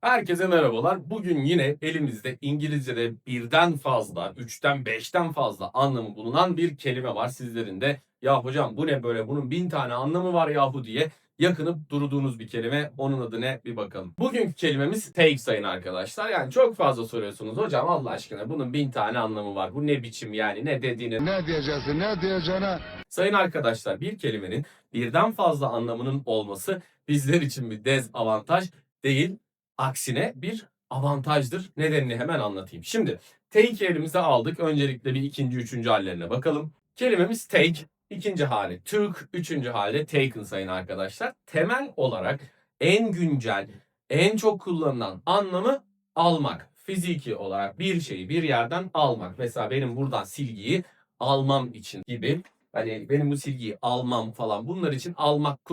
Herkese merhabalar. Bugün yine elimizde İngilizce'de birden fazla, üçten beşten fazla anlamı bulunan bir kelime var. Sizlerin de ya hocam bu ne böyle bunun bin tane anlamı var yahu diye yakınıp durduğunuz bir kelime. Onun adı ne bir bakalım. Bugünkü kelimemiz take sayın arkadaşlar. Yani çok fazla soruyorsunuz hocam Allah aşkına bunun bin tane anlamı var. Bu ne biçim yani ne dediğini Ne diyeceksin, ne diyeceğine Sayın arkadaşlar bir kelimenin birden fazla anlamının olması bizler için bir dezavantaj değil, aksine bir avantajdır. Nedenini hemen anlatayım. Şimdi take elimize aldık. Öncelikle bir ikinci, üçüncü hallerine bakalım. Kelimemiz take, ikinci hali took, üçüncü hali taken sayın arkadaşlar. Temel olarak en güncel, en çok kullanılan anlamı almak. Fiziki olarak bir şeyi bir yerden almak. Mesela benim buradan silgiyi almam için gibi Hani benim bu silgiyi almam falan bunlar için almak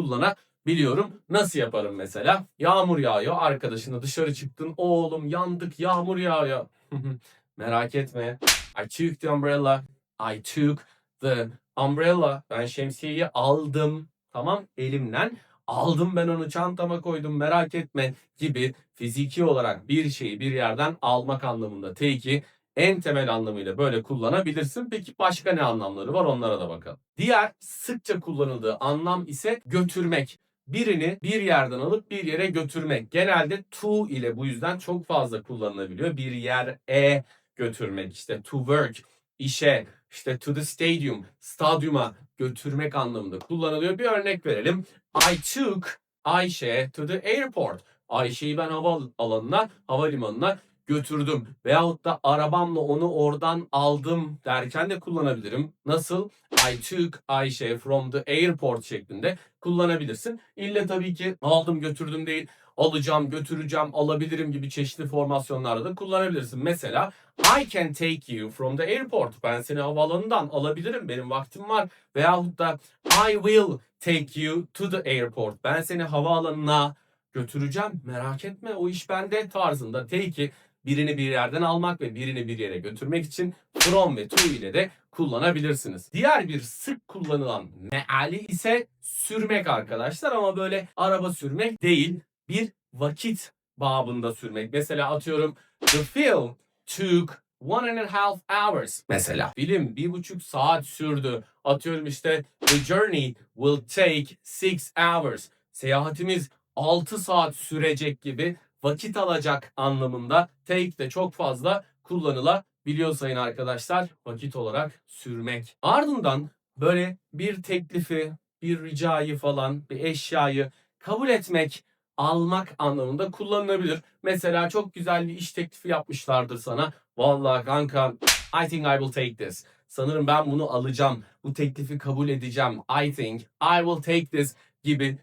kullanabiliyorum. Nasıl yaparım mesela? Yağmur yağıyor arkadaşına dışarı çıktın. Oğlum yandık yağmur yağıyor. Merak etme. I took the umbrella. I took the umbrella. Ben şemsiyeyi aldım. Tamam elimden. Aldım ben onu çantama koydum merak etme gibi fiziki olarak bir şeyi bir yerden almak anlamında take'i en temel anlamıyla böyle kullanabilirsin. Peki başka ne anlamları var onlara da bakalım. Diğer sıkça kullanıldığı anlam ise götürmek. Birini bir yerden alıp bir yere götürmek. Genelde to ile bu yüzden çok fazla kullanılabiliyor. Bir yere götürmek işte to work, işe, işte to the stadium, stadyuma götürmek anlamında kullanılıyor. Bir örnek verelim. I took Ayşe to the airport. Ayşe'yi ben hava alanına, havalimanına götürdüm. Veyahut da arabamla onu oradan aldım derken de kullanabilirim. Nasıl? I took Ayşe from the airport şeklinde kullanabilirsin. İlle tabii ki aldım götürdüm değil. Alacağım, götüreceğim, alabilirim gibi çeşitli formasyonlarda da kullanabilirsin. Mesela I can take you from the airport. Ben seni havaalanından alabilirim. Benim vaktim var. Veyahut da I will take you to the airport. Ben seni havaalanına götüreceğim. Merak etme o iş bende tarzında take'i birini bir yerden almak ve birini bir yere götürmek için from ve to ile de kullanabilirsiniz. Diğer bir sık kullanılan meali ise sürmek arkadaşlar ama böyle araba sürmek değil bir vakit babında sürmek. Mesela atıyorum the film took one and a half hours. Mesela film bir buçuk saat sürdü. Atıyorum işte the journey will take six hours. Seyahatimiz 6 saat sürecek gibi vakit alacak anlamında take de çok fazla kullanılabiliyor sayın arkadaşlar. Vakit olarak sürmek. Ardından böyle bir teklifi, bir ricayı falan, bir eşyayı kabul etmek, almak anlamında kullanılabilir. Mesela çok güzel bir iş teklifi yapmışlardır sana. Vallahi kanka I think I will take this. Sanırım ben bunu alacağım. Bu teklifi kabul edeceğim. I think I will take this gibi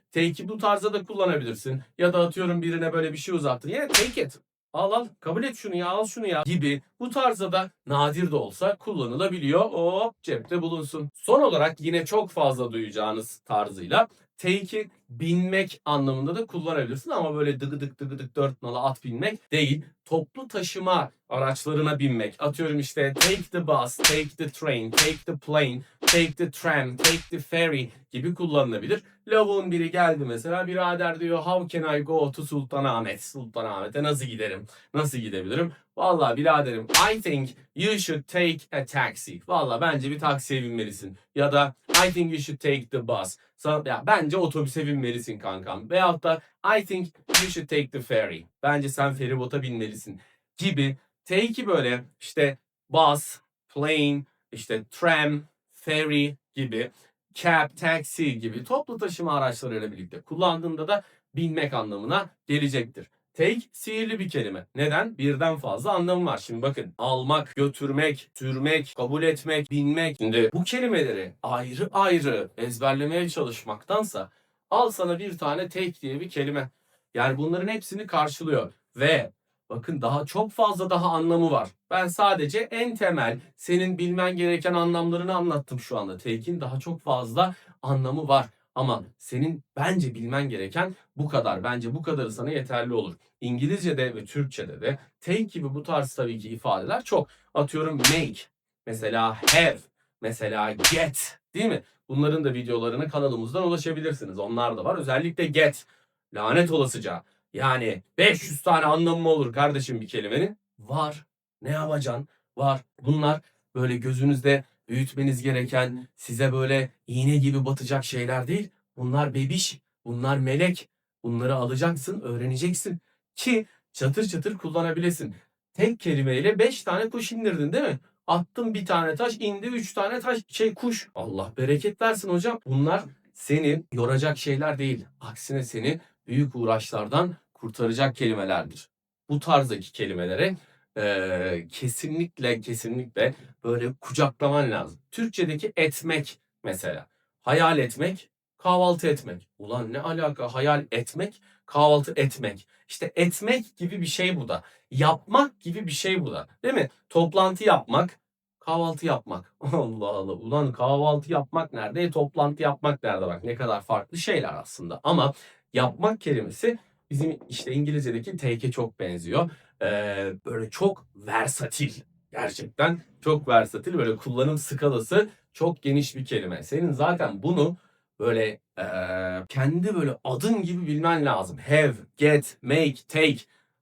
bu tarzda da kullanabilirsin. Ya da atıyorum birine böyle bir şey uzattın. Yeah take it. Al al kabul et şunu ya al şunu ya gibi bu tarzda da nadir de olsa kullanılabiliyor. Hop cepte bulunsun. Son olarak yine çok fazla duyacağınız tarzıyla take'i binmek anlamında da kullanabilirsin ama böyle dıgıdık dıgıdık dört nala at binmek değil. Toplu taşıma araçlarına binmek. Atıyorum işte take the bus, take the train, take the plane, take the tram, take the ferry gibi kullanılabilir. Lavuğun biri geldi mesela birader diyor how can I go to Sultanahmet? Sultanahmet'e nasıl giderim? Nasıl gidebilirim? Vallahi biraderim I think you should take a taxi. Vallahi bence bir taksiye binmelisin. Ya da I think you should take the bus. Sana, ya bence otobüse binmelisin kankam. Veyahut da I think you should take the ferry. Bence sen feribota binmelisin gibi take'i böyle işte bus, plane, işte tram, ferry gibi cab, taxi gibi toplu taşıma araçlarıyla birlikte kullandığında da binmek anlamına gelecektir. Take sihirli bir kelime. Neden? Birden fazla anlamı var. Şimdi bakın almak, götürmek, sürmek, kabul etmek, binmek. Şimdi bu kelimeleri ayrı ayrı ezberlemeye çalışmaktansa al sana bir tane take diye bir kelime. Yani bunların hepsini karşılıyor. Ve bakın daha çok fazla daha anlamı var. Ben sadece en temel senin bilmen gereken anlamlarını anlattım şu anda. Take'in daha çok fazla anlamı var. Ama senin bence bilmen gereken bu kadar. Bence bu kadarı sana yeterli olur. İngilizce'de ve Türkçe'de de take gibi bu tarz tabii ki ifadeler çok. Atıyorum make, mesela have, mesela get değil mi? Bunların da videolarını kanalımızdan ulaşabilirsiniz. Onlar da var. Özellikle get, lanet olasıca. Yani 500 tane anlamı mı olur kardeşim bir kelimenin? Var. Ne yapacaksın? Var. Bunlar böyle gözünüzde büyütmeniz gereken, size böyle iğne gibi batacak şeyler değil. Bunlar bebiş, bunlar melek. Bunları alacaksın, öğreneceksin ki çatır çatır kullanabilesin. Tek kelimeyle 5 tane kuş indirdin değil mi? Attın bir tane taş, indi 3 tane taş, şey kuş. Allah bereket versin hocam. Bunlar seni yoracak şeyler değil. Aksine seni büyük uğraşlardan kurtaracak kelimelerdir. Bu tarzdaki kelimelere eee, kesinlikle kesinlikle böyle kucaklaman lazım. Türkçedeki etmek mesela. Hayal etmek, kahvaltı etmek. Ulan ne alaka hayal etmek, kahvaltı etmek. İşte etmek gibi bir şey bu da. Yapmak gibi bir şey bu da. Değil mi? Toplantı yapmak, kahvaltı yapmak. Allah Allah. Ulan kahvaltı yapmak nerede? E, toplantı yapmak nerede? Bak ne kadar farklı şeyler aslında. Ama yapmak kelimesi bizim işte İngilizce'deki take'e çok benziyor. Ee, böyle çok versatil. Gerçekten çok versatil. Böyle kullanım skalası çok geniş bir kelime. Senin zaten bunu böyle eee, kendi böyle adın gibi bilmen lazım. Have, get, make, take.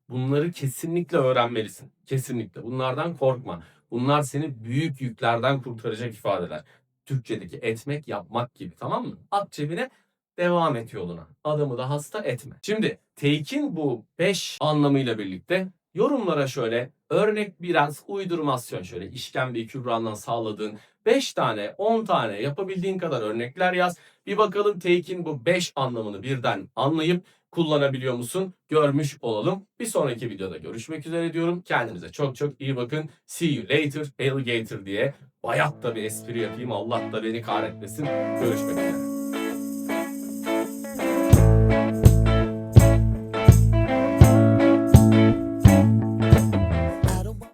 Bunları kesinlikle öğrenmelisin. Kesinlikle. Bunlardan korkma. Bunlar seni büyük yüklerden kurtaracak ifadeler. Türkçedeki etmek, yapmak gibi tamam mı? At cebine devam et yoluna. Adamı da hasta etme. Şimdi take'in bu 5 anlamıyla birlikte yorumlara şöyle örnek biraz uydurmasyon şöyle işkembe kübrandan sağladığın 5 tane 10 tane yapabildiğin kadar örnekler yaz. Bir bakalım take'in bu 5 anlamını birden anlayıp kullanabiliyor musun? Görmüş olalım. Bir sonraki videoda görüşmek üzere diyorum. Kendinize çok çok iyi bakın. See you later alligator diye bayat da bir espri yapayım. Allah da beni kahretmesin. Görüşmek üzere.